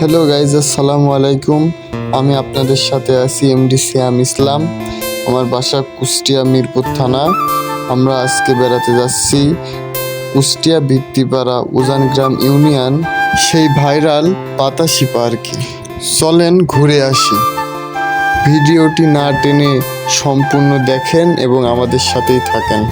Hello guys আসসালামু আলাইকুম আমি আপনাদের সাথে আছি এমডি সিয়াম ইসলাম আমার বাসা কুষ্টিয়া মিরপুর থানা। আমরা আজকে বেড়াতে যাচ্ছি কুষ্টিয়া ভিত্তিপাড়া উজানগ্রাম ইউনিয়ন, সেই ভাইরাল পাতাশি পার্কে। চলেন ঘুরে আসি। ভিডিওটি না টেনে সম্পূর্ণ দেখেন এবং আমাদের সাথেই থাকেন।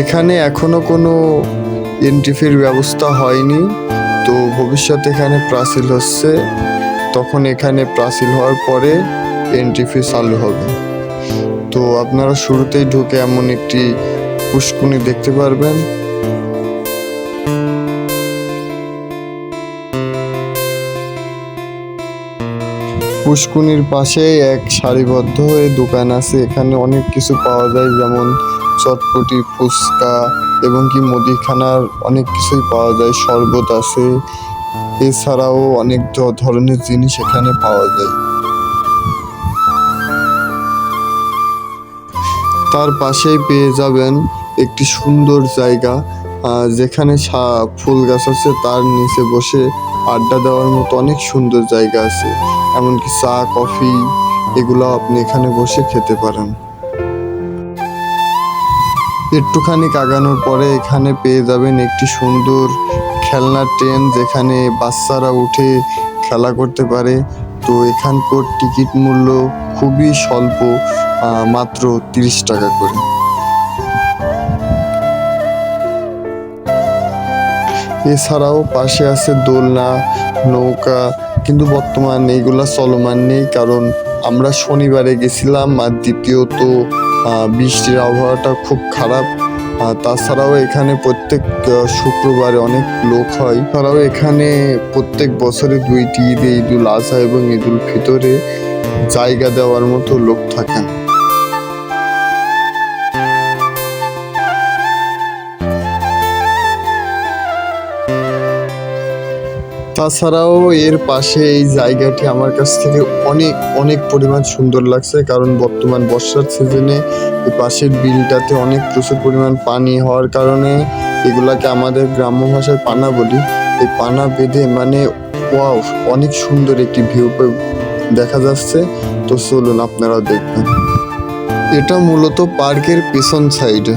এখানে এখনও কোনো এন্ট্রি ফির ব্যবস্থা হয়নি। তো ভবিষ্যতে এখানে প্রাচীল হচ্ছে। তখন এখানে প্রাচীল হওয়ার পরে এন্ট্রি ফি চালু হবে। তো আপনারা শুরুতেই ঢুকে এমন একটি পুষ্কুনি দেখতে পারবেন। পুষ্কুনির পাশেই এক সারিবদ্ধ হয়ে দোকান আছে। এখানে অনেক কিছু পাওয়া যায়, যেমন চটপটি, ফুচকা এবং কি মুদিখানার অনেক কিছুই পাওয়া যায়, শরবত আছে। এছাড়াও অনেক ধরনের জিনিস এখানে পাওয়া যায়। তার পাশেই পেয়ে যাবেন একটি সুন্দর জায়গা যেখানে ফুল গাছ আছে, তার নিচে বসে আড্ডা দেওয়ার মতো অনেক সুন্দর জায়গা আছে। এমনকি চা, কফি এগুলো আপনি এখানে বসে খেতে পারেন। একটুখানি কাগানোর পরে এখানে পেয়ে যাবেন একটি সুন্দর খেলনার ট্রেন যেখানে বাচ্চারা উঠে খেলা করতে পারে। তো এখানকার টিকিট মূল্য খুবই স্বল্প মাত্র তিরিশ টাকা করে। এছাড়াও পাশে আছে দোলনা, নৌকা, কিন্তু বর্তমান এইগুলা চলমান নেই কারণ আমরা শনিবারে গেছিলাম আর দ্বিতীয়ত বৃষ্টির আবহাওয়াটা খুব খারাপ। তাছাড়াও এখানে প্রত্যেক শুক্রবারে অনেক লোক হয়। তারাও এখানে প্রত্যেক বছরে দুইটি ঈদে, ঈদুল আজহা এবং ঈদুল ফিতরে জায়গা দেওয়ার মতো লোক থাকেন তাছাড়াও এর পাশে এই জায়গাটি আমার কাছ থেকে অনেক অনেক পরিমাণ সুন্দর লাগছে। কারণ বর্তমান বর্ষার সিজনে এই পাশের বিলটাতে অনেক প্রচুর পরিমাণ পানি হওয়ার কারণে এগুলাকে আমাদের গ্রাম্য ভাষায় পানা বলি। এই পানা বেঁধে মানে ওয়াও, অনেক সুন্দর একটি ভিউ দেখা যাচ্ছে। তো চলুন আপনারাও দেখবেন। এটা মূলত পার্কের পেছন সাইডে।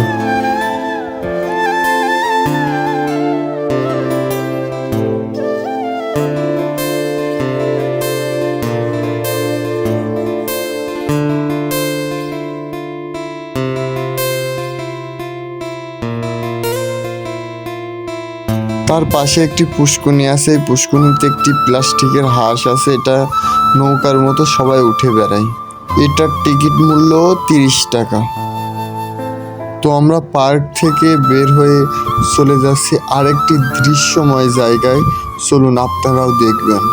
তার পাশে একটি পুষ্কুনি আছে। এই পুষ্কুনিতে একটি প্লাস্টিকের হাঁস আছে। এটা নৌকার মতো সবাই উঠে বেড়ায়। এটার টিকিট মূল্য তিরিশ টাকা। তো আমরা পার্ক থেকে বের হয়ে চলে যাচ্ছি আরেকটি দৃশ্যময় জায়গায়। চলুন আপনারাও দেখবেন।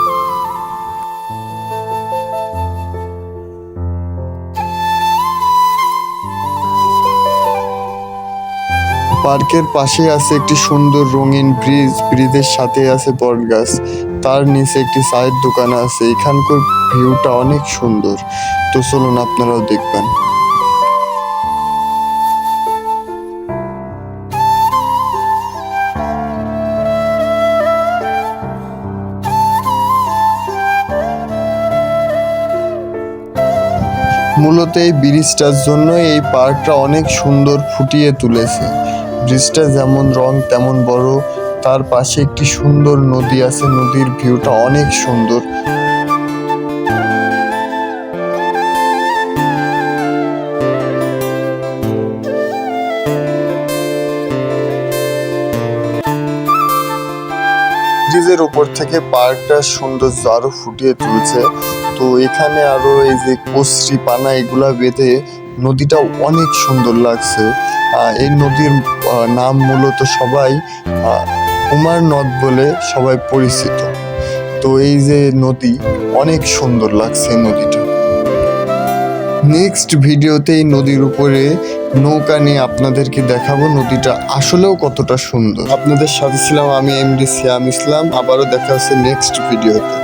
পার্কের পাশে আছে একটি সুন্দর রঙিন ব্রিজ, ব্রিজের সাথে আছে বট গাছ। তার নিচে একটি চায়ের দোকান আছে। এখানকার ভিউটা অনেক সুন্দর। তো চলুন আপনারাও দেখবেন। মূলত এই ব্রিজটার জন্য এই পার্কটা অনেক সুন্দর ফুটিয়ে তুলেছে। ব্রিজটা যেমন রং, তেমন বড়। তার পাশে একটি সুন্দর নদী আছে। নদীর ভিউটা অনেক সুন্দর। ব্রিজের উপর থেকে পার্কটা সৌন্দর্য আরও ফুটিয়ে তুলছে। তো এখানে আরও এই যে কচরি পানা, এগুলা বেঁধে নদীটা অনেক সুন্দর লাগছে। এই নদীর নাম মূলত সবাই কুমার নদ বলে সবাই পরিচিত। তো এই যে নদী, অনেক সুন্দর লাগছে নদীটা। নেক্সট ভিডিওতে এই নদীর উপরে নৌকা নিয়ে আপনাদেরকে দেখাবো নদীটা আসলেও কতটা সুন্দর। আপনাদের সাথে ছিলাম আমি, এমডি সিয়াম ইসলাম, আবারও দেখা হচ্ছে নেক্সট ভিডিওতে।